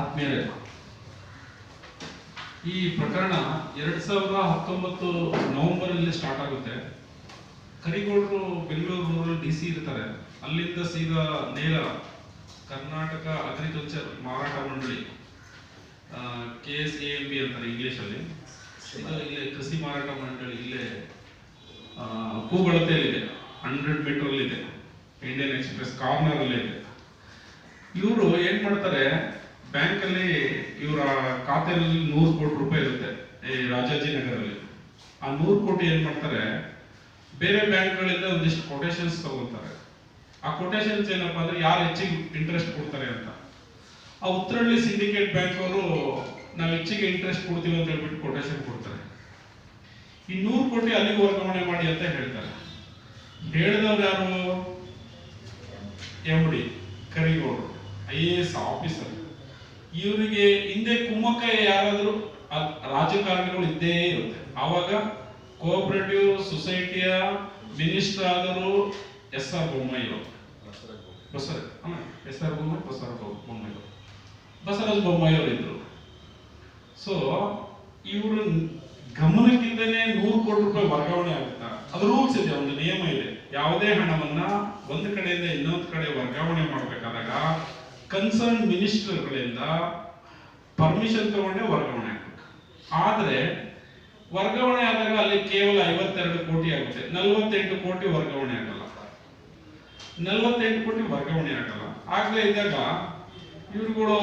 ಆತ್ಮೀಯರೇ ಈ ಪ್ರಕರಣ ಎರಡ್ ಸಾವಿರದ ಹತ್ತೊಂಬತ್ತು ನವೆಂಬರ್ ಅಲ್ಲಿ ಸ್ಟಾರ್ಟ್ ಆಗುತ್ತೆ. ಕರಿಗೌಡರು ಬೆಂಗಳೂರು ಡಿ ಸಿ ಇರ್ತಾರೆ. ಅಲ್ಲಿಂದ ಸೀದಾ ನೇರ ಕರ್ನಾಟಕ ಅಗ್ರಿಕಲ್ಚರ್ ಮಾರಾಟ ಮಂಡಳಿ K S A M B ಅಂತಾರೆ ಇಂಗ್ಲೀಷಲ್ಲಿ. ಇಲ್ಲೇ ಕೃಷಿ ಮಾರಾಟ ಮಂಡಳಿ ಇಲ್ಲೇ ಕೂಗಳತೆಯಲ್ಲಿದೆ ಹಂಡ್ರೆಡ್ ಮೀಟರ್ ಇದೆ ಇಂಡಿಯನ್ ಎಕ್ಸ್ಪ್ರೆಸ್ ಕಾರ್ನರ್ ಇದೆ ಇವರು ಏನ್ ಮಾಡ್ತಾರೆ ಬ್ಯಾಂಕ್ ಅಲ್ಲಿ ಇವರ ಖಾತೆಯಲ್ಲಿ ನೂರು ಕೋಟಿ ರೂಪಾಯಿ ಇರುತ್ತೆ ಈ ರಾಜಾಜಿನಗರಲ್ಲಿ ಆ ನೂರು ಕೋಟಿ ಏನ್ ಮಾಡ್ತಾರೆ? ಬೇರೆ ಬ್ಯಾಂಕ್ಗಳಿಂದ ಒಂದಿಷ್ಟು ಕೊಟೇಶನ್ಸ್ ತಗೊಳ್ತಾರೆ. ಆ ಕೊಟೇಶನ್ಸ್ ಏನಪ್ಪ ಅಂದ್ರೆ ಯಾರು ಹೆಚ್ಚಿಗೆ ಇಂಟ್ರೆಸ್ಟ್ ಕೊಡ್ತಾರೆ ಅಂತ. ಆ ಉತ್ತರಹಳ್ಳಿ ಸಿಂಡಿಕೇಟ್ ಬ್ಯಾಂಕ್ ಅವರು ನಾವು ಹೆಚ್ಚಿಗೆ ಇಂಟ್ರೆಸ್ಟ್ ಕೊಡ್ತೀವಿ ಅಂತ ಹೇಳ್ಬಿಟ್ಟು ಕೊಟೇಶನ್ ಕೊಡ್ತಾರೆ. ಈ ನೂರು ಕೋಟಿ ಅಲ್ಲಿಗೆ ವರ್ಗಾವಣೆ ಮಾಡಿ ಅಂತ ಹೇಳ್ತಾರೆ. ಹೇಳಿದವ್ರು ಯಾರು? ಎಂ ಡಿ, ಕರಿಗೌಡರು, ಐ ಎ ಎಸ್ ಆಫೀಸರ್. ಇವರಿಗೆ ಹಿಂದೆ ಕುಮ್ಮಕ್ಕ ಯಾರಾದರೂ ರಾಜಕಾರಣಿಗಳು ಇದ್ದೇ ಇರುತ್ತೆ. ಆವಾಗ ಕೋಆಪರೇಟಿವ್ ಸೊಸೈಟಿಯ ಮಿನಿಸ್ಟರ್ ಆದರೂ ಎಸ್ ಆರ್ ಬೊಮ್ಮಾಯಿ ಅವರು. ಬಸವರಾಜ್ ಎಸ್ ಆರ್ ಬೊಮ್ಮಾಯಿ ಬಸರ ಬೊಮ್ಮಾಯಿ ಅವರು. ಬಸವರಾಜ ಬೊಮ್ಮಾಯಿ ಅವರು ಇದ್ರು. ಸೊ ಇವರು ಗಮನಕ್ಕಿಂದನೇ ನೂರು ಕೋಟಿ ರೂಪಾಯಿ ವರ್ಗಾವಣೆ ಆಗುತ್ತಾ? ಅದು ರೂಲ್ಸ್ ಇದೆ, ಒಂದು ನಿಯಮ ಇದೆ. ಯಾವುದೇ ಹಣವನ್ನ ಒಂದು ಕಡೆಯಿಂದ ಇನ್ನೊಂದು ಕಡೆ ವರ್ಗಾವಣೆ ಮಾಡಬೇಕಾದಾಗ ಕನ್ಸರ್ನ್ ಮಿನಿಸ್ಟರ್ಗಳಿಂದ ಪರ್ಮಿಷನ್ ತಗೊಂಡೆ ವರ್ಗಾವಣೆ ಆಗ್ಬೇಕು. ಆದರೆ, ವರ್ಗಾವಣೆ ಆದಾಗ ಅಲ್ಲಿ ಕೇವಲ ಐವತ್ತೆರಡು ಕೋಟಿ ಆಗುತ್ತೆ. ನಲವತ್ತೆಂಟು ಕೋಟಿ ವರ್ಗಾವಣೆ ಆಗಲ್ಲ. ನಲವತ್ತೆಂಟು ಕೋಟಿ ವರ್ಗಾವಣೆ ಆಗಲ್ಲ. ಆಗದೆ ಇದ್ದಾಗ ಇವ್ರುಗಳು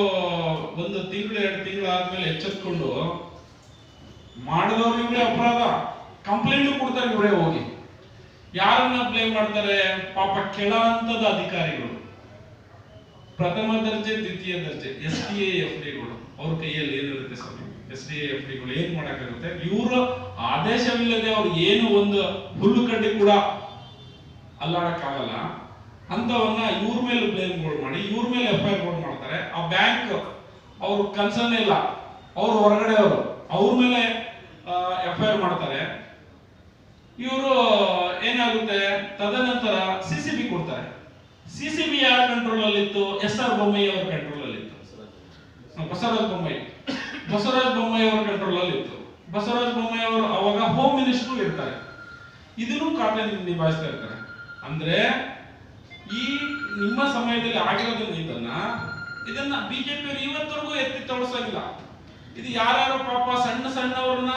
ಒಂದು ತಿಂಗಳು, ಎರಡು ತಿಂಗಳು ಆದ್ಮೇಲೆ ಎಚ್ಚೆತ್ಕೊಂಡು ಮಾಡಿದವ್ರು ಇವರೇ ಅಪರಾಧ. ಕಂಪ್ಲೇಂಟ್ ಕೊಡ್ತಾರೆ ಇವರೇ ಹೋಗಿ. ಯಾರನ್ನ ಬ್ಲೇಮ್ ಮಾಡ್ತಾರೆ? ಪಾಪ ಕೆಳ ಹಂತದ ಅಧಿಕಾರಿಗಳು. ಪ್ರಥಮ ದರ್ಜೆ, ದ್ವಿತೀಯ ದರ್ಜೆ, ಎಸ್ ಡಿ ಎಫ್ ಡಿಗಳು ಅವ್ರ ಕೈಯಲ್ಲಿ ಏನಿರುತ್ತೆ ಸ್ವಾಮಿ? ಎಸ್ ಡಿ ಎಫ್ ಡಿಗಳು ಏನ್ ಮಾಡಕ್ಕಾಗುತ್ತೆ? ಇವರ ಆದೇಶವಿಲ್ಲದೆ ಅವ್ರು ಏನು ಒಂದು ಹುಲ್ಲು ಕಡ್ಡಿ ಕೂಡ ಅಲ್ಲಾಡಕ್ಕಾಗಲ್ಲ. ಅಂತವನ್ನ ಇವ್ರ ಮೇಲೆ ಬ್ಲೇಮ್ಗಳು ಮಾಡಿ, ಇವ್ರ ಮೇಲೆ ಎಫ್ ಐ ಆರ್ ಮಾಡ್ತಾರೆ. ಆ ಬ್ಯಾಂಕ್ ಅವ್ರ ಕನ್ಸರ್ನ್ ಇಲ್ಲ. ಅವ್ರು ಹೊರಗಡೆ ಅವರು ಅವ್ರ ಮೇಲೆ ಎಫ್ ಐ ಆರ್ ಮಾಡ್ತಾರೆ. ಇವರು, ಏನಾಗುತ್ತೆ? ತದನಂತರ ಸಿ ಸಿ ಬಿ ಕೊಡ್ತಾರೆ. ಸಿ ಸಿ ಬಿ ಯಾರ ಕಂಟ್ರೋಲ್ ಅಲ್ಲಿ ಇತ್ತು ಎಸ್ ಆರ್ ಬೊಮ್ಮಾಯಿ ಅವರ ಕಂಟ್ರೋಲ್ ಅಲ್ಲಿ ಇತ್ತು ಬಸವರಾಜ್ ಬಸವರಾಜ ಬೊಮ್ಮಾಯಿ. ಬಸವರಾಜ ಬೊಮ್ಮಾಯಿ ಅವರ ಕಂಟ್ರೋಲ್ ಅಲ್ಲಿ ಇತ್ತು ಬಸವರಾಜ ಬೊಮ್ಮಾಯಿ ಅವರು ಅವಾಗ ಹೋಮ್ ಮಿನಿಸ್ಟರ್ ಇರ್ತಾರೆ. ಇದನ್ನು ಕಾರ್ಯ ನಿಭಾಯಿಸ್ತಾ ಇರ್ತಾರೆ. ಅಂದ್ರೆ ಈ ನಿಮ್ಮ ಸಮಯದಲ್ಲಿ ಆಗಿರೋದನ್ನ ಇದನ್ನ ಇದನ್ನ ಬಿಜೆಪಿ ಅವರು ಇವತ್ತರೆಗೂ ಎತ್ತಿ ತೋರಿಸೋದಿಲ್ಲ ಇದು ಯಾರ್ಯಾರು ಪಾಪ ಸಣ್ಣ ಸಣ್ಣವ್ರನ್ನ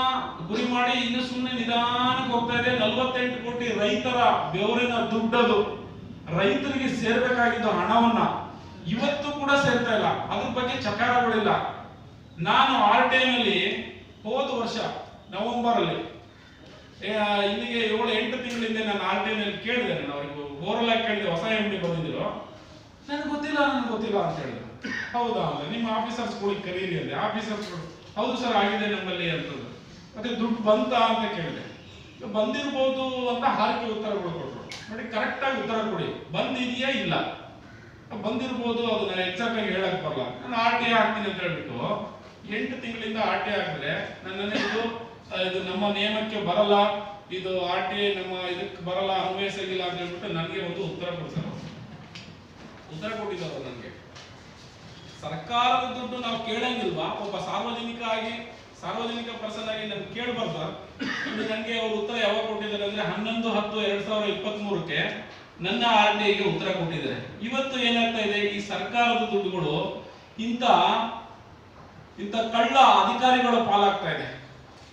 ಗುರಿ ಮಾಡಿ ಇನ್ನು ಸುಮ್ಮನೆ ನಿಧಾನಕ್ಕೆ ಹೋಗ್ತಾ ಇದೆ. ನಲ್ವತ್ತೆಂಟು ಕೋಟಿ ರೈತರ ಬೆವರಿನ ದುಡ್ಡದು. ರೈತರಿಗೆ ಸೇರ್ಬೇಕಾಗಿದ್ದ ಹಣವನ್ನ ಇವತ್ತು ಕೂಡ ಸೇರ್ತಾ ಇಲ್ಲ. ಅದ್ರ ಬಗ್ಗೆ ಚಕಾರಗಳಿಲ್ಲ. ನಾನು ಆರ್ ಟೈಮಲ್ಲಿ ಹೋದ ವರ್ಷ ನವೆಂಬರ್ ಅಲ್ಲಿ ಇಲ್ಲಿಗೆ ಏಳು, ಎಂಟು ತಿಂಗಳಿಂದ ನಾನು ಆರ್ ಟಿ ನಲ್ಲಿ ಕೇಳಿದೆ ನಾನು ಅವ್ರಿಗೆ. ಓರಲ್ ಆಗಿ ಕೇಳಿದೆ ಹೊಸ ಎಂ ಡಿ ಬಂದಿದ್ರು. ನನಗೆ ಗೊತ್ತಿಲ್ಲ ನನಗೆ ಗೊತ್ತಿಲ್ಲ ಅಂತ ಹೇಳಿದ್ರು. ಹೌದಾ ನಿಮ್ಮ ಆಫೀಸರ್ಸ್ ಗಳಿಗೆ ಕರೀರಿ ಅಂದೆ. ಆಫೀಸರ್ಸ್ ಹೌದು ಸರ್, ಆಗಿದೆ ನಮ್ಮಲ್ಲಿ ಅಂತಂದ್ರು. ಮತ್ತೆ ದುಡ್ಡು ಬಂತ ಅಂತ ಕೇಳಿದೆ. "ಇದು ಬಂದಿರ್ಬೋದು ಅಂತ ಹಾರಿಕೆ ಉತ್ತರಗಳು ಕೊಟ್ಟರು ನೋಡಿ ಕರೆಕ್ಟ್ ಆಗಿ ಉತ್ತರ ಕೊಡಿ. ಬಂದಿದೆಯಾ ಇಲ್ಲ? ಬಂದಿರ್ಬೋದು ಅದನ್ನ ಎಕ್ಸಾಕ್ಟ್ ಆಗಿ ಹೇಳಕ್ ಬರಲ್ಲ. ನಾನು ಆರ್ ಟಿ ಹಾಕ್ತೀನಿ ಅಂತ ಹೇಳ್ಬಿಟ್ಟು, ಎಂಟು ತಿಂಗಳಿಂದ ಆರ್ ಟಿ ಹಾಕಿದ್ರೆ ನನ್ನ ಇದು ಇದು ನಮ್ಮ ನಿಯಮಕ್ಕೆ ಬರಲ್ಲ, ಇದು ಆರ್ ಟಿ ನಮ್ಮ ಇದಕ್ಕೆ ಬರಲ್ಲ ಅನ್ವಯಿಸಂಗಿಲ್ಲ ಅಂತ ಹೇಳ್ಬಿಟ್ಟು ನನಗೆ ಒಂದು ಉತ್ತರ ಕೊಡ್ತಾರೆ. ಉತ್ತರ ಕೊಟ್ಟಿದ್ದಾರೆ ನನಗೆ. ಸರ್ಕಾರದ ದುಡ್ಡು ನಾವು ಕೇಳಂಗಿಲ್ವಾ? ಒಬ್ಬ ಸಾರ್ವಜನಿಕ ಆಗಿ ಸಾರ್ವಜನಿಕ ಪರ್ಸನ್ ಆಗಿ ನಾನು ಕೇಳಬಾರ್ದು. ನನಗೆ ಅವರು ಉತ್ತರ ಯಾವಾಗ ಕೊಟ್ಟಿದ್ದಾರೆ ಅಂದ್ರೆ ಹನ್ನೊಂದು, ಹತ್ತು, ಎರಡ್ ಸಾವಿರದ ಇಪ್ಪತ್ತ್ ಮೂರಕ್ಕೆ ನನ್ನ ಆರ್ ಟಿ ಐಗೆ ಉತ್ತರ ಕೊಟ್ಟಿದ್ದಾರೆ. ಇವತ್ತು ಏನಾಗ್ತಾ ಇದೆ, ಈ ಸರ್ಕಾರದ ದುಡ್ಡುಗಳು ಇಂಥ ಇಂಥ ಕಳ್ಳ ಅಧಿಕಾರಿಗಳ ಪಾಲಾಗ್ತಾ ಇದೆ.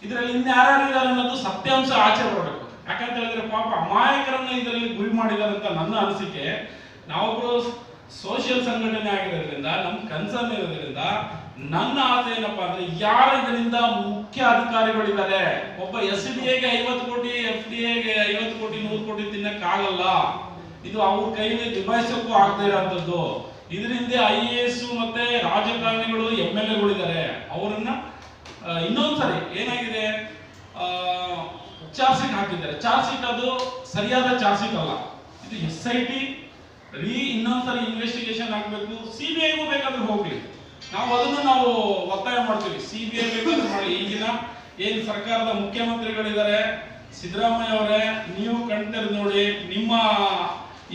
ಇದರಲ್ಲಿ ಇನ್ಯಾರು ಇದ್ದಾರೆ ಅನ್ನೋದು ಸತ್ಯಾಂಶ ಆಚೆ ಬರಬೇಕು. ಯಾಕಂತ ಹೇಳಿದ್ರೆ ಪಾಪ ಅಮಾಯಕರನ್ನ ಇದರಲ್ಲಿ ಗುರಿ ಮಾಡಿದ್ದಾರೆ ಅಂತ ನನ್ನ ಅನಿಸಿಕೆ. ನಾವೊಬ್ರು ಸೋಷಿಯಲ್ ಸಂಘಟನೆ ಆಗಿರೋದ್ರಿಂದ, ನಮ್ ಕನ್ಸರ್ನ್ ಇರೋದ್ರಿಂದ ನನ್ನ ಆಸೆ ಏನಪ್ಪ ಅಂದ್ರೆ ಯಾರು ಇದರಿಂದ ಮುಖ್ಯ ಅಧಿಕಾರಿಗಳಿದ್ದಾರೆ? ಒಬ್ಬ ಎಸ್ ಡಿ ಎಗೆ ಐವತ್ತು ಕೋಟಿ ಎಫ್ ಡಿ ಎಗೆ ಐವತ್ತು ಕೋಟಿ, ನೂರು ಕೋಟಿ ತಿನ್ನಕ್ ಆಗಲ್ಲ ಇದು ಅವ್ರ ಕೈಲಿ ನಿಭಾಯಿಸಕ್ಕೂ ಆಗದೆ ಇರೋಂಥದ್ದು. ಇದರಿಂದ ಐ ಎ ಎಸ್ ಮತ್ತೆ ರಾಜಕಾರಣಿಗಳು ಎಂ ಎಲ್ ಎಗಳಿದ್ದಾರೆ ಅವರನ್ನ ಇನ್ನೊಂದ್ಸರಿ ಏನಾಗಿದೆ? ಚಾರ್ಜ್ ಶೀಟ್ ಹಾಕಿದ್ದಾರೆ. ಚಾರ್ಜ್ ಶೀಟ್ ಅದು ಸರಿಯಾದ ಚಾರ್ಜ್ ಶೀಟ್ ಅಲ್ಲ. ಇದು ಎಸ್ ಐ ಟಿ ರೀ ಇನ್ನೊಂದ್ಸರಿ ಇನ್ವೆಸ್ಟಿಗೇಷನ್ ಆಗಬೇಕು. ಸಿ ಬಿ ಐಗೂ ಬೇಕಾದ್ರೆ ಹೋಗ್ಲಿ. ನಾವು ಅದನ್ನು ನಾವು ಒತ್ತಾಯ ಮಾಡ್ತೀವಿ. ಸಿ ಬಿ ಐ ಮಾಡಿ. ಈಗಿನ ಏನ್ ಸರ್ಕಾರದ ಮುಖ್ಯಮಂತ್ರಿಗಳಿದ್ದಾರೆ, ಸಿದ್ದರಾಮಯ್ಯ ಅವರೇ, ನೀವು ಕಣ್ತೆರೆದು ನೋಡಿ, ನಿಮ್ಮ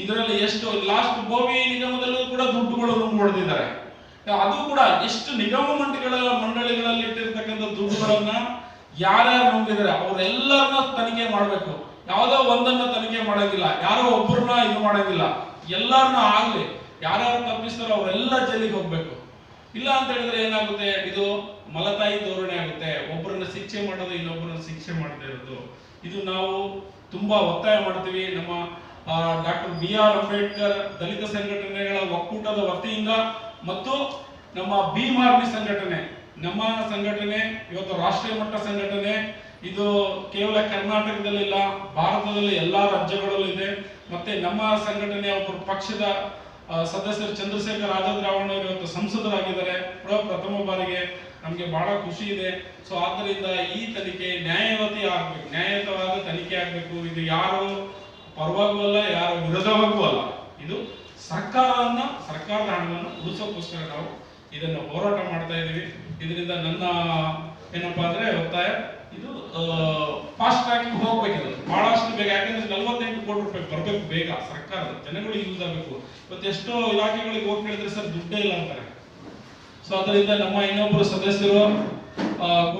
ಇದರಲ್ಲಿ ಎಷ್ಟು ಲಾಸ್ಟ್ ಗೋವಿ ನಿಗಮದಲ್ಲೂ ಕೂಡ ದುಡ್ಡುಗಳು ರೂಮ್ ಹೊಡೆದಿದ್ದಾರೆ. ಅದು ಕೂಡ ಎಷ್ಟು ನಿಗಮ ಮಂಡಳಿಗಳ ಮಂಡಳಿಗಳಲ್ಲಿ ಇಟ್ಟಿರ್ತಕ್ಕಂಥ ದುಡ್ಡುಗಳನ್ನ ಯಾರ್ಯಾರು ನುಂಗಿದ್ದಾರೆ, ಅವರೆಲ್ಲರನ್ನ ತನಿಖೆ ಮಾಡಬೇಕು. ಯಾವುದೋ ಒಂದನ್ನ ತನಿಖೆ ಮಾಡಂಗಿಲ್ಲ, ಯಾರೋ ಒಬ್ಬರನ್ನ ಇದು ಮಾಡಂಗಿಲ್ಲ. ಎಲ್ಲರನ್ನ ಆಗ್ಲಿ, ಯಾರ್ಯಾರು ತಪ್ಪಿಸ್ತಾರೋ ಅವರೆಲ್ಲ ಜೈಲಿಗೆ ಹೋಗ್ಬೇಕು. ಇಲ್ಲ ಅಂತ ಹೇಳಿದ್ರೆ ಏನಾಗುತ್ತೆ? ಇದು ಮಲತಾಯಿ ಧೋರಣೆ ಆಗುತ್ತೆ. ಒಬ್ಬರನ್ನ ಶಿಕ್ಷೆ ಮಾಡೋದು, ಇನ್ನೊಬ್ಬರನ್ನ ಶಿಕ್ಷೆ ಮಾಡದೇ ಇರೋದು. ಇದು ನಾವು ತುಂಬಾ ಒತ್ತಾಯ ಮಾಡ್ತೀವಿ. ನಮ್ಮ ಡಾಕ್ಟರ್ ಬಿ ಆರ್ ಅಂಬೇಡ್ಕರ್ ದಲಿತ ಸಂಘಟನೆಗಳ ಒಕ್ಕೂಟದ ವತಿಯಿಂದ ಮತ್ತು ನಮ್ಮ ಭೀಮ್ ಆರ್ಮಿ ಸಂಘಟನೆ, ನಮ್ಮ ಸಂಘಟನೆ, ಇವತ್ತು ರಾಷ್ಟ್ರೀಯ ಮಟ್ಟ ಸಂಘಟನೆ, ಇದು ಕೇವಲ ಕರ್ನಾಟಕದಲ್ಲಿಲ್ಲ, ಭಾರತದಲ್ಲಿ ಎಲ್ಲಾ ರಾಜ್ಯಗಳಲ್ಲೂ ಇದೆ. ಮತ್ತೆ ನಮ್ಮ ಸಂಘಟನೆಯ ಒಬ್ಬರು ಪಕ್ಷದ ಸದಸ್ಯರು ಚಂದ್ರಶೇಖರ್ ಅವರು ಇವತ್ತು ಸಂಸದರಾಗಿದ್ದಾರೆ. ಪ್ರಥಮ ಬಾರಿಗೆ ನಮಗೆ ಬಹಳ ಖುಷಿ ಇದೆ. ಸೊ ಆದ್ದರಿಂದ ಈ ತನಿಖೆ ನ್ಯಾಯವತಿ ಆಗ್ಬೇಕು. ನ್ಯಾಯಯುತವಾದ ತನಿಖೆ ಆಗ್ಬೇಕು. ಇದು ಯಾರು ಪರವಾಗೂ ಅಲ್ಲ, ಯಾರು ವಿರೋಧವಾಗೂ ಅಲ್ಲ. ಇದು ಸರ್ಕಾರವನ್ನ, ಸರ್ಕಾರದ ಹಣವನ್ನು ಉಳಿಸೋಕ್ಕೋಸ್ಕರ ನಾವು ಇದನ್ನು ಹೋರಾಟ ಮಾಡ್ತಾ ಇದ್ದೀವಿ. ಇದರಿಂದ ನನ್ನ, ಏನಪ್ಪಾ ಅಂದ್ರೆ ಒತ್ತಾಯ. ಇದು ಫಾಸ್ಟ್ ಟ್ರ್ಯಾಕಿಂಗ್ ಹೋಗ್ಬೇಕಿದೆ ಬಹಳಷ್ಟು ಬೇಗ ಯಾಕಂದ್ರೆ ನಲವತ್ತೆಂಟು ಕೋಟಿ ರೂಪಾಯಿ ಬರಬೇಕು ಬೇಗ. ಸರ್ಕಾರ ಜನಗಳಿಗೆ ಯೂಸ್ ಆಗಬೇಕು. ಇವತ್ತು ಎಷ್ಟೋ ಇಲಾಖೆಗಳಿಗೆ ಓಟ್ ಕೇಳಿದ್ರೆ ಸರ್ ದುಡ್ಡೇ ಇಲ್ಲ ಅಂತಾರೆ. ಸೊ ಅದರಿಂದ ನಮ್ಮ ಇನ್ನೊಬ್ಬರು ಸದಸ್ಯರು